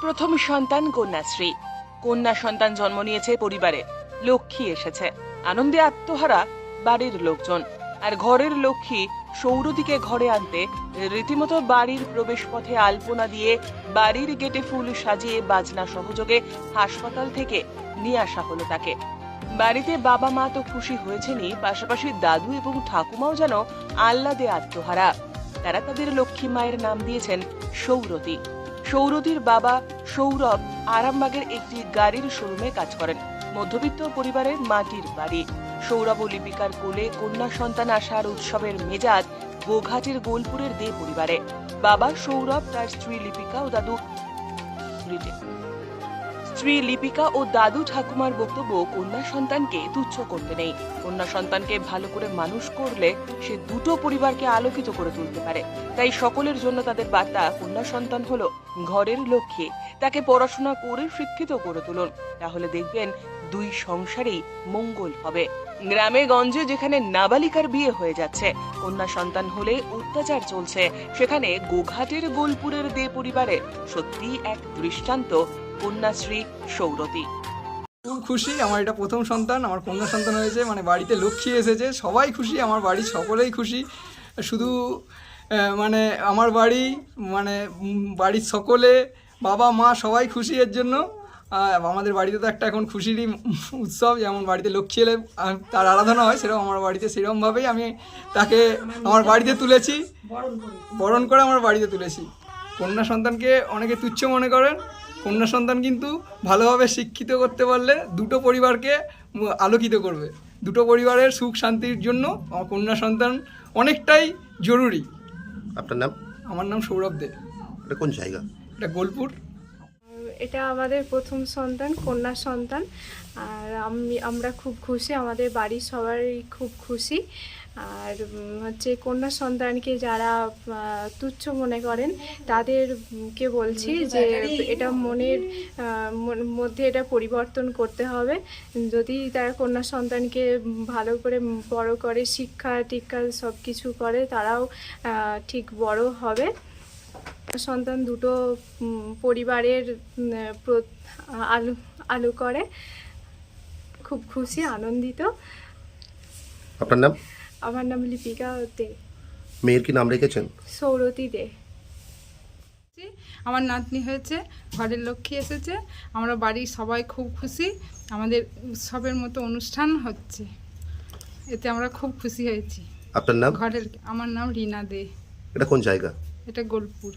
প্রথম সন্তান কন্যাশ্রী। কন্যা সন্তান জন্ম নিয়েছে পরিবারে। লক্ষ্মী এসেছে। আনন্দে আত্মহারা বাড়ির লোকজন। আর ঘরের লক্ষ্মী সৌরদীকে ঘরে আনতে রীতিমতো বাড়ির প্রবেশপথে আলপনা দিয়ে বাড়ির গেটে ফুল সাজিয়ে বাজনা সহযোগে হাসপাতাল থেকে নিয়ে আসা হলো তাকে। বাড়িতে বাবা মা তো খুশি হয়েছেনই, পাশাপাশি দাদু এবং ঠাকুমাও যেন আহ্লাদে আত্মহারা। তারা তাদের লক্ষ্মী মায়ের নাম দিয়েছেন সৌরতী সৌরতীর বাবা সৌরভ আরামবাগের একটি গাড়ির শোরুমে কাজ করেন। মধ্যবিত্ত পরিবারের মাটির বাড়ি। সৌরভ ও লিপিকার কোলে কন্যা সন্তান আসার উৎসবের মেজাজ গোঘাটের গোলপুরের দে পরিবারে। বাবা সৌরভ, তার স্ত্রী লিপিকা ও দাদু স্ত্রী লিপিকা ও দাদু ঠাকুমার বক্তব্য কন্যা সন্তানকে তুচ্ছ করতে নেই। কন্যা সন্তানকে ভালো করে মানুষ করলে সে দুটো পরিবারকে আলোকিত করে তুলতে পারে। তাই সকলের জন্য তাদের বার্তা কন্যা সন্তান হলো ঘরের লক্ষ্মী। তাকে পড়াশোনা করে শিক্ষিত করে তুলুন। তাহলে দেখবেন দুই সংসারেই মঙ্গল হবে। গ্রামে গঞ্জে যেখানে নাবালিকার বিয়ে হয়ে যাচ্ছে, কন্যা সন্তান হলে অত্যাচার চলছে। সেখানে গোঘাটের গোলপুরের দে পরিবারে সত্যি এক দৃষ্টান্ত কন্যাশ্রী সৌরতী। খুব খুশি আমার এটা প্রথম সন্তান আমার কন্যা সন্তান হয়েছে মানে বাড়িতে লক্ষ্মী এসেছে সবাই খুশি আমার বাড়ির সকলেই খুশি। শুধু মানে আমার বাড়ি মানে বাড়ির সকলে বাবা মা সবাই খুশি এর জন্য। আমাদের বাড়িতে তো একটা এখন খুশিরই উৎসব যেমন বাড়িতে লক্ষ্মী এলে তার আরাধনা হয় সেরকম আমার বাড়িতে সেরকমভাবেই আমি তাকে আমার বাড়িতে তুলেছি। বরণ করে আমার বাড়িতে তুলেছি। কন্যা সন্তানকে অনেকে তুচ্ছ মনে করেন কন্যা সন্তান কিন্তু ভালোভাবে শিক্ষিত করতে পারলে দুটো পরিবারকে আলোকিত করবে। দুটো পরিবারের সুখ শান্তির জন্য আমার কন্যা সন্তান অনেকটাই জরুরি। আপনার নাম? আমার নাম সৌরভ দে। এটা কোন জায়গা? এটা গোলপুর। এটা আমাদের প্রথম সন্তান কন্যা সন্তান। আর আমি আমরা খুব খুশি আমাদের বাড়ির সবাই খুব খুশি। আর হচ্ছে কন্যা সন্তানকে যারা তুচ্ছ মনে করেন, তাদেরকে বলছি যে এটা মনের মধ্যে এটা পরিবর্তন করতে হবে। যদি তারা কন্যা সন্তানকে ভালো করে বড় করে, শিক্ষা টিক্ষা সব কিছু করে, তারাও ঠিক বড় হবে। সন্তান দুটো পরিবারের আলু আলু করে। খুব খুশি, আনন্দিত। আপনার নাম? আমার নাম লিপিকা দে। মেয়ের কি নাম রেখেছেন? সৌরতী দে। আমার নাতনি হয়েছে ঘরের লক্ষ্মী এসেছে আমরা বাড়ির সবাই খুব খুশি আমাদের উৎসবের মতো অনুষ্ঠান হচ্ছে। এতে আমরা খুব খুশি হয়েছি। আপনার নাম? ঘরের আমার নাম রিনা দে। এটা কোন জায়গা? এটা গোলপুর।